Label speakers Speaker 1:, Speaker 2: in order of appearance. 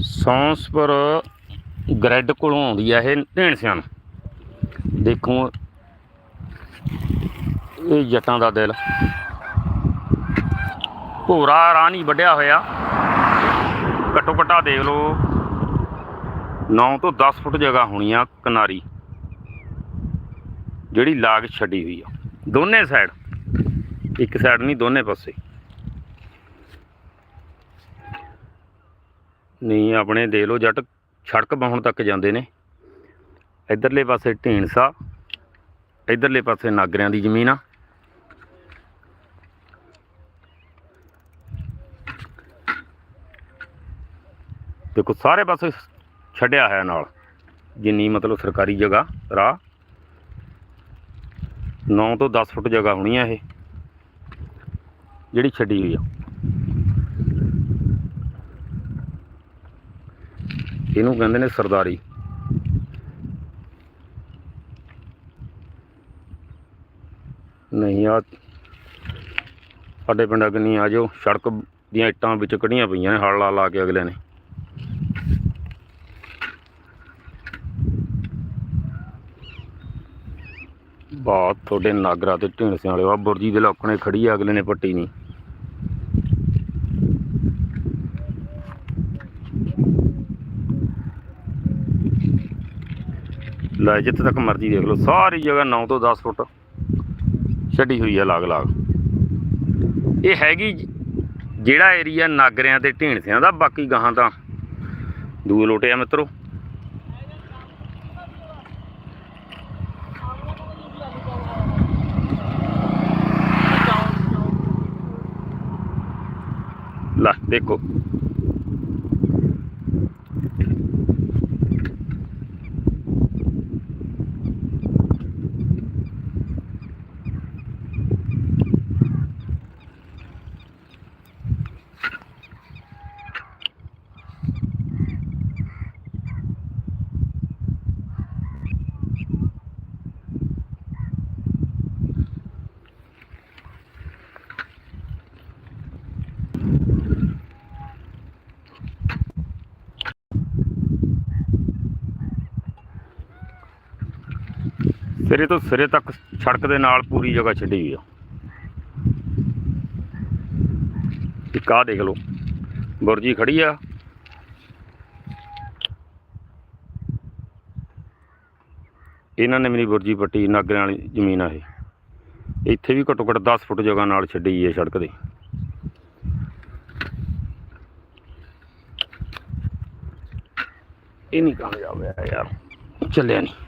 Speaker 1: ਸੌਂਸਪੁਰ grad ਕੋਲੋਂ ਆਉਂਦੀ ਆ ਇਹ ਢੇਣਸਿਆਂ ਨੂੰ ਦੇਖੋ, ਇਹ ਜੱਟਾਂ ਦਾ ਦਿਲ। ਭੋਰਾ ਨਹੀਂ ਵੱਢਿਆ ਹੋਇਆ। ਘੱਟੋ ਘੱਟਾ ਦੇਖ ਲਓ 9 ਤੋਂ 10 ਫੁੱਟ ਜਗ੍ਹਾ ਹੋਣੀ ਆ ਕਿਨਾਰੀ, ਜਿਹੜੀ ਲਾਗ ਛੱਡੀ ਹੋਈ ਆ। ਦੋਨੇ ਸਾਈਡ ਇੱਕ ਸਾਈਡ ਨਹੀਂ, ਦੋਨੇ ਪਾਸੇ। ਨਹੀਂ, ਆਪਣੇ ਦੇ ਲਓ ਜੱਟ, ਸੜਕ ਬਾਹਣ ਤੱਕ ਜਾਂਦੇ ਨੇ। ਇਧਰਲੇ ਪਾਸੇ ਢੀਂਡਸਾ ਇਧਰਲੇ ਪਾਸੇ ਨਾਗਰਿਆਂ ਦੀ ਜ਼ਮੀਨ ਆ। ਦੇਖੋ, ਸਾਰੇ ਪਾਸੇ ਛੱਡਿਆ ਹੋਇਆ ਨਾਲ, ਜਿੰਨੀ ਮਤਲਬ ਸਰਕਾਰੀ ਜਗ੍ਹਾ, ਰਾਹ। 9 ਤੋਂ 10 ਫੁੱਟ ਜਗ੍ਹਾ ਹੋਣੀ ਆ ਇਹ, ਜਿਹੜੀ ਛੱਡੀ ਹੋਈ ਆ। ਇਹਨੂੰ ਕਹਿੰਦੇ ਨੇ ਸਰਦਾਰੀ। ਨਹੀਂ ਆ ਸਾਡੇ ਪਿੰਡਾਂ ਕੰਨੀ ਆ ਜਾਓ, ਸੜਕ ਦੀਆਂ ਇੱਟਾਂ ਵਿੱਚ ਕੜੀਆਂ ਪਈਆਂ ਨੇ, ਹਲ ਲਾ ਲਾ ਕੇ ਅਗਲੇ ਨੇ। ਬਾਤ ਤੁਹਾਡੇ ਨਾਗਰਾ ਤੇ ਢੀਂਡਸਿਆਂ ਵਾਲੇ ਆ ਬੁਰਜੀ ਦੇ ਲੋਕਣੇ ਖੜੀ ਆ, ਅਗਲੇ ਨੇ ਪੱਟੀ ਨਹੀਂ। ਲੈ, ਜਿੱਥੇ ਤੱਕ ਮਰਜ਼ੀ ਦੇਖ ਲਓ, ਸਾਰੀ ਜਗ੍ਹਾ 9 ਤੋਂ 10 ਫੁੱਟ ਛੱਡੀ ਹੋਈ ਹੈ ਲਾਗ ਲਾਗ। ਇਹ ਹੈਗੀ ਜਿਹੜਾ ਏਰੀਆ ਨਾਗਰਿਆਂ ਤੇ ਢੀਂਡਸਿਆਂ ਦਾ, ਬਾਕੀ ਗਾਹਾਂ ਤਾਂ ਦੂਏ ਲੋਟੇ ਆ ਮਿੱਤਰੋ। ਲੈ, ਦੇਖੋ। ਸਿਰੇ ਤੋਂ ਸਿਰੇ ਤੱਕ ਸੜਕ ਦੇ ਨਾਲ ਪੂਰੀ ਜਗ੍ਹਾ ਛੱਡੀ ਹੋਈ ਆ। ਇੱਕ ਆਹ ਦੇਖ ਲਓ ਬੁਰਜੀ ਖੜੀ ਆ। ਇਹਨਾਂ ਨੇ ਮੇਰੀ ਬੁਰਜੀ ਪੱਟੀ ਨਾਗਰਿਆਂ ਵਾਲੀ ਜ਼ਮੀਨ ਆ ਇਹ। ਇੱਥੇ ਵੀ ਘੱਟੋ ਘੱਟ 10 ਫੁੱਟ ਜਗ੍ਹਾ ਨਾਲ ਛੱਡੀ ਹੈ ਸੜਕ ਦੇ। ਇਹ ਨਹੀਂ ਕਾਮਯਾਬ ਹੋਇਆ ਯਾਰ, ਚੱਲਿਆ ਨਹੀਂ।